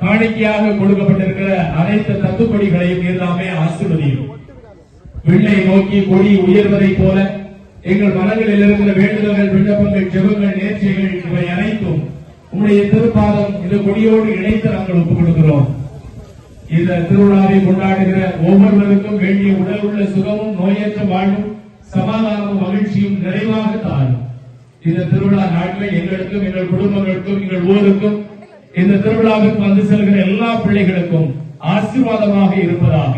காணிக்கையாக கொடுக்கப்பட்டிருக்கிற அனைத்து தத்துப்படிகளையும் எல்லாமே ஆசிர்வதியும். விண்ணை நோக்கி கொடி உயர்வதை போல எங்கள் மனங்களில் இருக்கிற வேண்டுதல்கள் விண்ணப்பங்கள் ஜெபங்கள் நேர்ச்சிகள் இவை அனைத்தும் உங்களுடைய திருப்பாதம் இந்த கொடியோடு இணைத்து நாங்கள் ஒப்புக் கொடுக்கிறோம் இந்த திருவிழாவை கொண்டாடுகிற ஒவ்வொருவருக்கும் வேண்டிய உடல் உள்ள சுகமும் நோயற்ற வாழ்வும் சமாதானமும் மகிழ்ச்சியும் நிறைவாக தாழும் இந்த திருவிழா நாட்டில் எங்களுக்கும் எங்கள் குடும்பங்களுக்கும் எங்கள் ஊருக்கும் இந்த திருவிழாவுக்கு வந்து செல்கிற எல்லா பிள்ளைகளுக்கும் ஆசீர்வாதமாக இருப்பதாக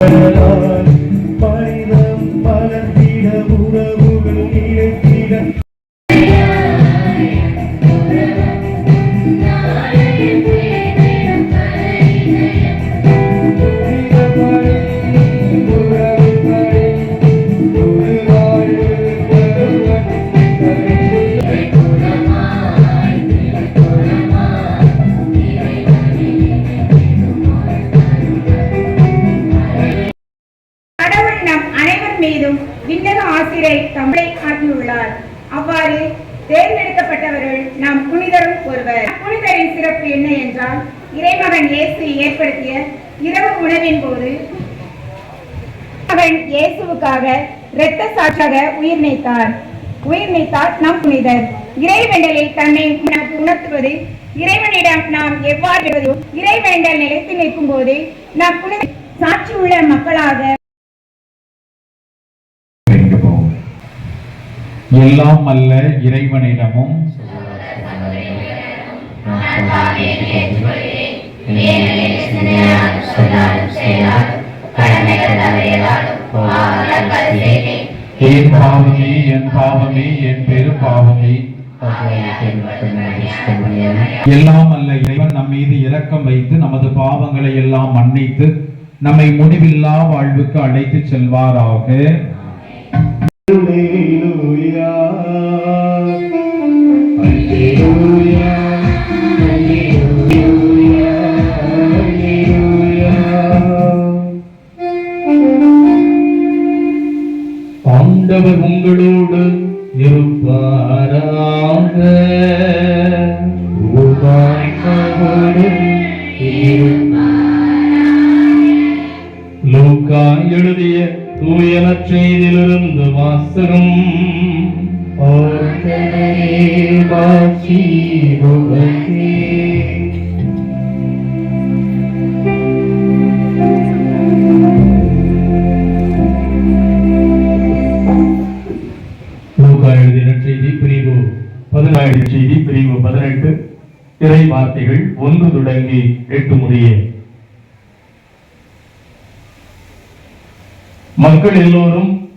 Hello. நம் அனைவர் மீதும் விண்ணக ஆசிரை தமிழை ஆக்கியுள்ளார். அவ்வாறு தேர்ந்தெடுக்கப்பட்டவர்கள் நாம் புனிதரும் ஒருவர். புனிதரின் சிறப்பு என்ன என்றால் இறைமகன் இயேசு ஏற்படுத்திய இரவு உணவின் போது அவன் இயேசுவுக்காக இரத்த சாட்சாக உயிர் நீத்தார். உயிர் நீத்தார் நம் புனிதர். இறைவேண்டலில் தன்னை உணர்த்துவது இறைவனிடம் நாம் எவ்வாறு இறைவேண்டல் நிலைத்து நிற்கும் போது நாம் புனித சாட்சி உள்ள மக்களாக எல்லாம் அல்ல இறைவனிடமும். என் பாவமே என் பாவமே என் பெரு பாவமே. எல்லாம் அல்ல இறைவன் நம் மீது இரக்கம் வைத்து நமது பாவங்களை எல்லாம் மன்னித்து நம்மை முடிவில்லா வாழ்வுக்கு அழைத்து செல்வாராக. ஆண்டவர் உங்களோடு இருப்பாராக உபாய்மோடும் லூக்கா எழுதிய தூய நற்செய்தியிலிருந்து வாசகம் ஆண்டவரே, மாட்சி உமக்கே. பிரிவு பதினாறு செய்தி பிரிவு பதினெட்டு திரை வார்த்தைகள் ஒன்று தொடங்கி எட்டு முடிய மக்கள் எல்லோரும்